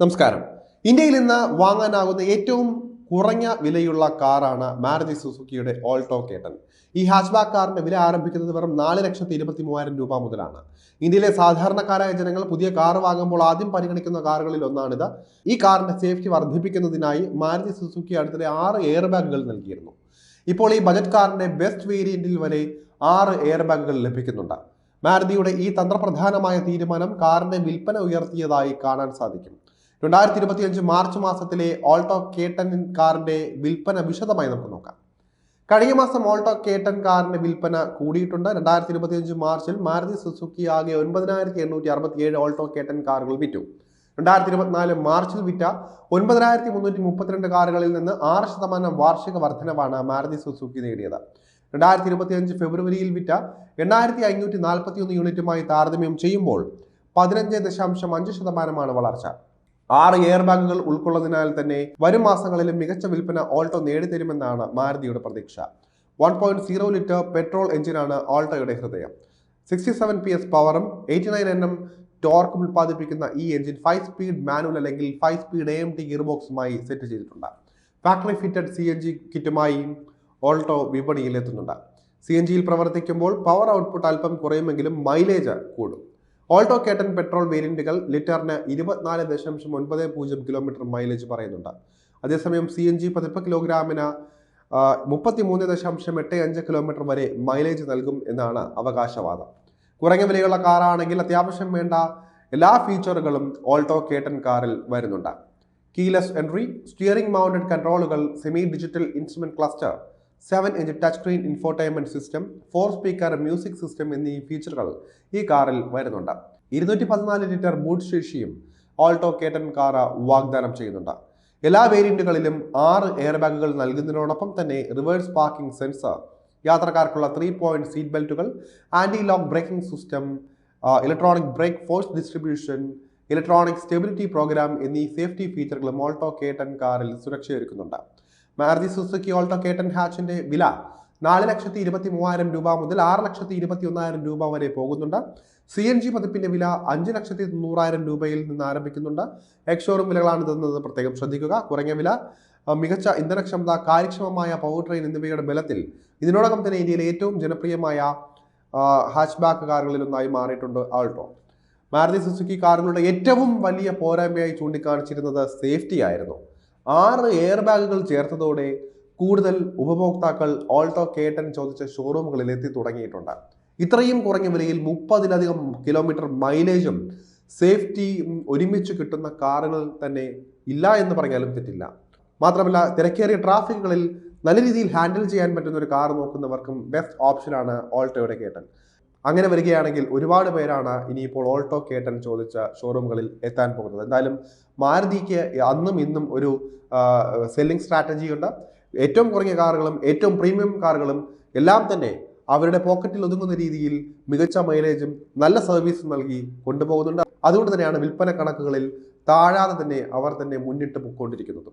നമസ്കാരം. ഇന്ത്യയിൽ ഇന്ന് വാങ്ങാനാകുന്ന ഏറ്റവും കുറഞ്ഞ വിലയുള്ള കാറാണ് മാരുതി സുസുക്കിയുടെ ഓൾട്ടോ കേട്ടൻ. ഈ ഹാച്ച്ബാക്ക് കാറിന്റെ വില ആരംഭിക്കുന്നത് വെറും നാല് ലക്ഷത്തി ഇരുപത്തി മൂവായിരം രൂപ മുതലാണ്. ഇന്ത്യയിലെ സാധാരണക്കാരായ ജനങ്ങൾ പുതിയ കാർ വാങ്ങുമ്പോൾ ആദ്യം പരിഗണിക്കുന്ന കാറുകളിൽ ഒന്നാണിത്. ഈ കാറിന്റെ സേഫ്റ്റി വർദ്ധിപ്പിക്കുന്നതിനായി മാരുതി സുസുക്കി അടുത്തിടെ ആറ് എയർ ബാഗുകൾ നൽകിയിരുന്നു. ഇപ്പോൾ ഈ ബജറ്റ് കാറിന്റെ ബെസ്റ്റ് വേരിയന്റിൽ വരെ ആറ് എയർ ബാഗുകൾ ലഭിക്കുന്നുണ്ട്. മാരുതിയുടെ ഈ തന്ത്രപ്രധാനമായ തീരുമാനം കാറിന്റെ വിൽപ്പന ഉയർത്തിയതായി കാണാൻ സാധിക്കും. രണ്ടായിരത്തി ഇരുപത്തിയഞ്ച് മാർച്ച് മാസത്തിലെ ഓൾട്ടോ കേട്ടൻ കാറിന്റെ വിൽപ്പന വിശദമായി നമുക്ക് നോക്കാം. കഴിഞ്ഞ മാസം ഓൾട്ടോ കേട്ടൻ കാറിന്റെ വിൽപ്പന കൂടിയിട്ടുണ്ട്. രണ്ടായിരത്തി ഇരുപത്തിയഞ്ച് മാർച്ചിൽ മാരുതി സുസുക്കി ആകെ ഒൻപതിനായിരത്തി എണ്ണൂറ്റി അറുപത്തി ഏഴ് ഓൾട്ടോ കേട്ടൻ കാറുകൾ വിറ്റു. രണ്ടായിരത്തി ഇരുപത്തിനാല് മാർച്ചിൽ വിറ്റ ഒൻപതിനായിരത്തി മുന്നൂറ്റി മുപ്പത്തിരണ്ട് കാറുകളിൽ നിന്ന് ആറ് ശതമാനം വാർഷിക വർധനവാണ് മാരുതി സുസുക്കി നേടിയത്. രണ്ടായിരത്തി ഇരുപത്തിയഞ്ച് ഫെബ്രുവരിയിൽ വിറ്റ എണ്ണായിരത്തി അഞ്ഞൂറ്റി നാൽപ്പത്തി ഒന്ന് യൂണിറ്റുമായി താരതമ്യം ചെയ്യുമ്പോൾ പതിനഞ്ച് ദശാംശം അഞ്ച് ശതമാനമാണ് വളർച്ച. ആറ് എയർ ബാഗുകൾ ഉൾക്കൊള്ളുന്നതിനാൽ തന്നെ വരും മാസങ്ങളിൽ മികച്ച വിൽപ്പന ഓൾട്ടോ നേടിത്തരുമെന്നാണ് മാരുതിയുടെ പ്രതീക്ഷ. One point zero litre petrol എഞ്ചിനാണ് ഓൾട്ടോയുടെ ഹൃദയം. സിക്സ്റ്റി സെവൻ പി എസ് പവറും എയ്റ്റി നയൻ എൻ എം ടോർക്കും ഉൽപ്പാദിപ്പിക്കുന്ന ഈ എഞ്ചിൻ ഫൈവ് സ്പീഡ് മാനുവൽ അല്ലെങ്കിൽ five speed A M T gear ബോക്സുമായി set ചെയ്തിട്ടുണ്ട്. Factory fitted C N G കിറ്റുമായി Alto വിപണിയിൽ എത്തുന്നുണ്ട്. സി എൻ ജിയിൽ പ്രവർത്തിക്കുമ്പോൾ പവർ ഔട്ട്പുട്ട് അല്പം കുറയുമെങ്കിലും മൈലേജ് കൂടും. ഓൾട്ടോ കേട്ടൻ പെട്രോൾ വേരിയന്റുകൾ ലിറ്ററിന് ഇരുപത്തിനാല് ദശാംശം ഒൻപത് പൂജ്യം കിലോമീറ്റർ മൈലേജ് പറയുന്നുണ്ട്. അതേസമയം സി എൻ ജി പതിപ്പ് കിലോഗ്രാമിന് മുപ്പത്തി മൂന്ന് ദശാംശം എട്ട് അഞ്ച് കിലോമീറ്റർ വരെ മൈലേജ് നൽകും എന്നാണ് അവകാശവാദം. കുറഞ്ഞ വിലയുള്ള കാറാണെങ്കിൽ അത്യാവശ്യം വേണ്ട എല്ലാ ഫീച്ചറുകളും ഓൾട്ടോ കേട്ടൻ കാറിൽ വരുന്നുണ്ട്. Keyless entry steering mounted കൺട്രോളുകൾ semi digital instrument cluster seven inch touch screen infotainment system four speaker music system എന്നീ ഫീച്ചറുകൾ ഈ കാറിൽ വരുന്നുണ്ട്. ഇരുന്നൂറ്റി പതിനാല് ലിറ്റർ ബൂട്ട് ശേഷിയും ഓൾട്ടോ കേട്ടൻ കാർ വാഗ്ദാനം ചെയ്യുന്നുണ്ട്. എല്ലാ വേരിയന്റുകളിലും ആറ് എയർ ബാഗുകൾ നൽകുന്നതിനോടൊപ്പം തന്നെ റിവേഴ്സ് പാർക്കിംഗ് സെൻസർ യാത്രക്കാർക്കുള്ള three point seat ബെൽറ്റുകൾ anti lock braking system electronic brake force distribution electronic stability programme എന്നീ സേഫ്റ്റി ഫീച്ചറുകളും ഓൾട്ടോ കേട്ടൻ കാറിൽ സുരക്ഷയൊരുക്കുന്നുണ്ട്. Maruti Suzuki Alto K ten ഹാച്ചിന്റെ വില നാല് ലക്ഷത്തി ഇരുപത്തി മൂവായിരം രൂപ മുതൽ ആറ് ലക്ഷത്തി ഇരുപത്തി ഒന്നായിരം രൂപ വരെ പോകുന്നുണ്ട്. സി എൻ ജി പതിപ്പിന്റെ വില അഞ്ച് ലക്ഷത്തി തൊണ്ണൂറായിരം രൂപയിൽ നിന്ന് ആരംഭിക്കുന്നുണ്ട്. എക്സോറും വിലകളാണ് തന്നത് പ്രത്യേകം ശ്രദ്ധിക്കുക. കുറഞ്ഞ വില മികച്ച ഇന്ധനക്ഷമത കാര്യക്ഷമമായ പവർ ട്രെയിൻ എന്നിവയുടെ ബലത്തിൽ ഇതിനോടകം തന്നെ ഇന്ത്യയിലെ ഏറ്റവും ജനപ്രിയമായ ഹാച്ച്ബാക്ക് കാറുകളിലൊന്നായി മാറിയിട്ടുണ്ട് ആൾട്ടോ മാരുതി സുസുക്കി കാറുകളുടെ ഏറ്റവും വലിയ പോരായ്മയായി ചൂണ്ടിക്കാണിച്ചിരുന്നത് സേഫ്റ്റി ആയിരുന്നു. ആറ് എയർ ബാഗുകൾ ചേർത്തതോടെ കൂടുതൽ ഉപഭോക്താക്കൾ ഓൾട്ടോ കേട്ടൻ ചോദിച്ച ഷോറൂമുകളിൽ എത്തി തുടങ്ങിയിട്ടുണ്ട്. ഇത്രയും കുറഞ്ഞ വിലയിൽ മുപ്പതിലധികം കിലോമീറ്റർ മൈലേജും സേഫ്റ്റിയും ഒരുമിച്ച് കിട്ടുന്ന കാറുകൾ തന്നെ ഇല്ല എന്ന് പറഞ്ഞാലും തെറ്റില്ല. മാത്രമല്ല തിരക്കേറിയ ട്രാഫിക്കുകളിൽ നല്ല രീതിയിൽ ഹാൻഡിൽ ചെയ്യാൻ പറ്റുന്ന ഒരു കാർ നോക്കുന്നവർക്കും ബെസ്റ്റ് ഓപ്ഷനാണ് ഓൾട്ടോയുടെ കേട്ടൻ അങ്ങനെ വരികയാണെങ്കിൽ ഒരുപാട് പേരാണ് ഇനിയിപ്പോൾ ഓൾട്ടോ കേട്ടൻ ചോദിച്ച ഷോറൂമുകളിൽ എത്താൻ പോകുന്നത്. എന്തായാലും മാരുതിക്ക് അന്നും ഇന്നും ഒരു സെല്ലിംഗ് സ്ട്രാറ്റജി ഉണ്ട്. ഏറ്റവും കുറഞ്ഞ കാറുകളും ഏറ്റവും പ്രീമിയം കാറുകളും എല്ലാം തന്നെ അവരുടെ പോക്കറ്റിൽ ഒതുങ്ങുന്ന രീതിയിൽ മികച്ച മൈലേജും നല്ല സർവീസും നൽകി കൊണ്ടുപോകുന്നുണ്ട്. അതുകൊണ്ട് തന്നെയാണ് വിൽപ്പന കണക്കുകളിൽ താഴാതെ തന്നെ അവർ തന്നെ മുന്നിട്ട് പൊയ്ക്കൊണ്ടിരിക്കുന്നത്